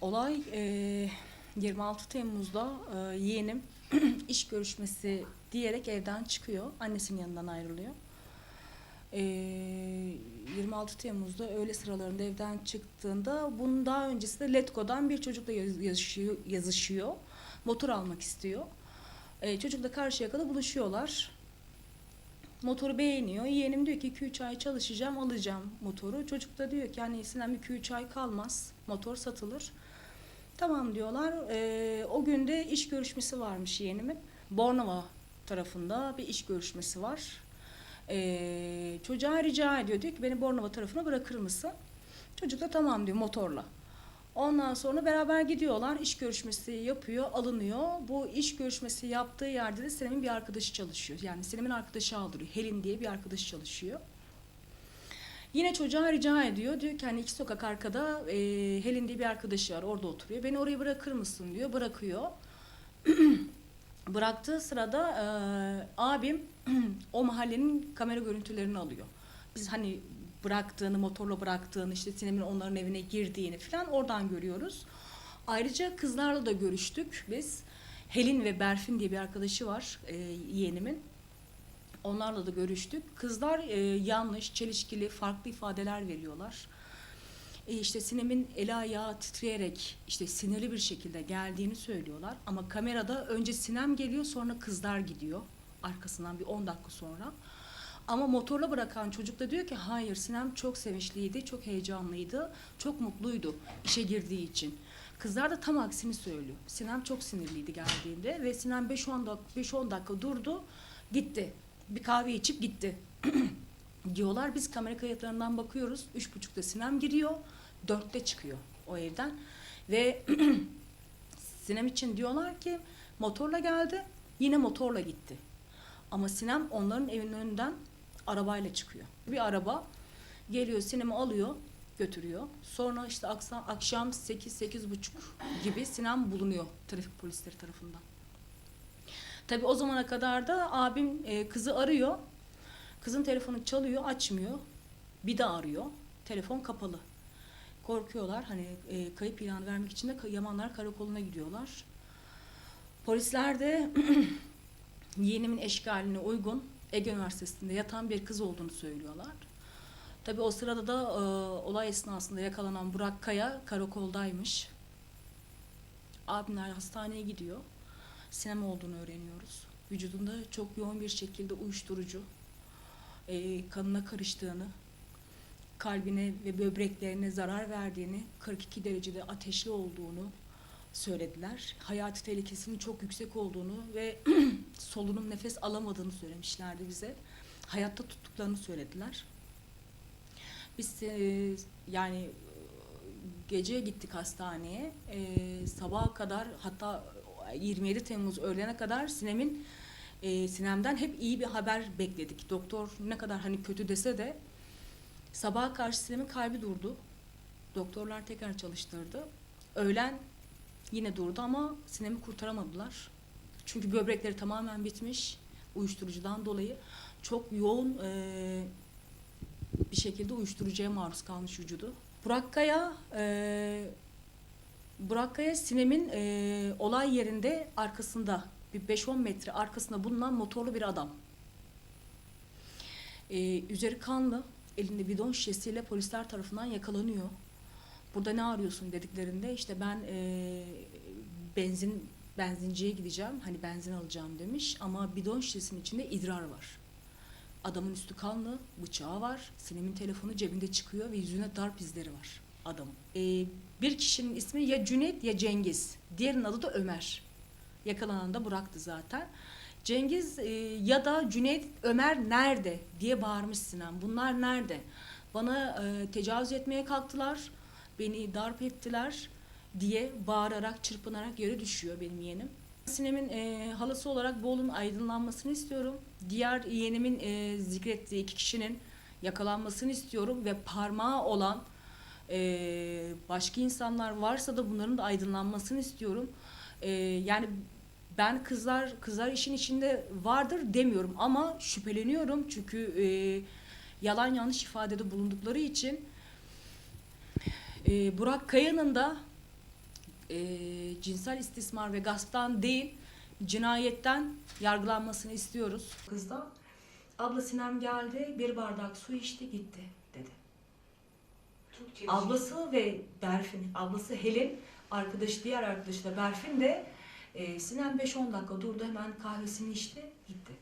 Olay e, 26 Temmuz'da e, yeğenim iş görüşmesi diyerek evden çıkıyor. Annesinin yanından ayrılıyor. E, 26 Temmuz'da öğle sıralarında evden çıktığında bunun daha öncesinde Letgo'dan bir çocukla yaz- yazışıyor, yazışıyor. Motor almak istiyor. E, çocukla Karşıyaka'da buluşuyorlar. Motoru beğeniyor. Yeğenim diyor ki 2-3 ay çalışacağım alacağım motoru. Çocuk da diyor ki hani Sinem 2-3 ay kalmaz. Motor satılır. Tamam diyorlar. Ee, o günde iş görüşmesi varmış yeğenimin. Bornova tarafında bir iş görüşmesi var. Ee, çocuğa rica ediyor. Diyor ki beni Bornova tarafına bırakır mısın? Çocuk da tamam diyor motorla. Ondan sonra beraber gidiyorlar. iş görüşmesi yapıyor, alınıyor. Bu iş görüşmesi yaptığı yerde de Sinem'in bir arkadaşı çalışıyor. Yani Sinem'in arkadaşı aldırıyor. Helin diye bir arkadaşı çalışıyor. Yine çocuğa rica ediyor. Diyor ki hani iki sokak arkada e, Helin diye bir arkadaşı var. Orada oturuyor. Beni oraya bırakır mısın diyor. Bırakıyor. Bıraktığı sırada e, abim o mahallenin kamera görüntülerini alıyor. Biz hani bıraktığını, motorla bıraktığını, işte Sinem'in onların evine girdiğini falan oradan görüyoruz. Ayrıca kızlarla da görüştük biz. Helin ve Berfin diye bir arkadaşı var e, yeğenimin. Onlarla da görüştük. Kızlar e, yanlış, çelişkili, farklı ifadeler veriyorlar. E, işte Sinem'in eli ayağı titreyerek işte sinirli bir şekilde geldiğini söylüyorlar. Ama kamerada önce Sinem geliyor sonra kızlar gidiyor. Arkasından bir 10 dakika sonra. Ama motorla bırakan çocuk da diyor ki hayır Sinem çok sevinçliydi, çok heyecanlıydı, çok mutluydu işe girdiği için. Kızlar da tam aksini söylüyor. Sinem çok sinirliydi geldiğinde ve Sinem 5-10 dakika, 5-10 dakika durdu, gitti. Bir kahve içip gitti. diyorlar. Biz kamera kayıtlarından bakıyoruz. Üç buçukta Sinem giriyor. Dörtte çıkıyor o evden. Ve Sinem için diyorlar ki motorla geldi. Yine motorla gitti. Ama Sinem onların evinin önünden arabayla çıkıyor. Bir araba geliyor Sinem'i alıyor götürüyor. Sonra işte akşam, akşam 8-8 buçuk gibi Sinem bulunuyor trafik polisleri tarafından. Tabii o zamana kadar da abim e, kızı arıyor. Kızın telefonu çalıyor, açmıyor. Bir de arıyor. Telefon kapalı. Korkuyorlar. Hani e, kayıp ilanı vermek için de Yamanlar Karakolu'na gidiyorlar. Polisler de yeğenimin eşkaline uygun Ege Üniversitesi'nde yatan bir kız olduğunu söylüyorlar. Tabii o sırada da e, olay esnasında yakalanan Burak Kaya karakoldaymış. Abimler hastaneye gidiyor. Sinema olduğunu öğreniyoruz. Vücudunda çok yoğun bir şekilde uyuşturucu, e, kanına karıştığını, kalbine ve böbreklerine zarar verdiğini, 42 derecede ateşli olduğunu söylediler. Hayati tehlikesinin çok yüksek olduğunu ve solunum nefes alamadığını söylemişlerdi bize. Hayatta tuttuklarını söylediler. Biz e, yani gece gittik hastaneye. E, sabaha kadar hatta 27 Temmuz öğlene kadar Sinem'in e, Sinem'den hep iyi bir haber bekledik. Doktor ne kadar hani kötü dese de sabaha karşı Sinem'in kalbi durdu. Doktorlar tekrar çalıştırdı. Öğlen yine durdu ama Sinem'i kurtaramadılar. Çünkü böbrekleri tamamen bitmiş uyuşturucudan dolayı. Çok yoğun e, bir şekilde uyuşturucuya maruz kalmış vücudu. Burak Kaya, e, Burak Kaya Sinem'in e, olay yerinde arkasında bir 5-10 metre arkasında bulunan motorlu bir adam. E, üzeri kanlı, elinde bidon şişesiyle polisler tarafından yakalanıyor. Burada ne arıyorsun dediklerinde işte ben e, benzin benzinciye gideceğim hani benzin alacağım demiş ama bidon şişesinin içinde idrar var. Adamın üstü kanlı, bıçağı var, Sinem'in telefonu cebinde çıkıyor ve yüzüne darp izleri var adamın. Ee, bir kişinin ismi ya Cüneyt ya Cengiz. Diğerinin adı da Ömer. Yakalanan da Burak'tı zaten. Cengiz e, ya da Cüneyt Ömer nerede diye bağırmış Sinem. Bunlar nerede? Bana e, tecavüz etmeye kalktılar. Beni darp ettiler diye bağırarak, çırpınarak yere düşüyor benim yeğenim. Sinem'in e, halası olarak bu olun aydınlanmasını istiyorum. Diğer yeğenimin e, zikrettiği iki kişinin yakalanmasını istiyorum ve parmağı olan e, başka insanlar varsa da bunların da aydınlanmasını istiyorum. E, yani ben kızlar kızlar işin içinde vardır demiyorum ama şüpheleniyorum çünkü e, yalan yanlış ifadede bulundukları için e, Burak Kaya'nın da cinsel istismar ve gasptan değil cinayetten yargılanmasını istiyoruz. Kız da abla Sinem geldi bir bardak su içti gitti dedi. Çelişki. Ablası ve Berfin, ablası Helin, arkadaşı diğer arkadaşı da Berfin de e, Sinem 5-10 dakika durdu hemen kahvesini içti gitti.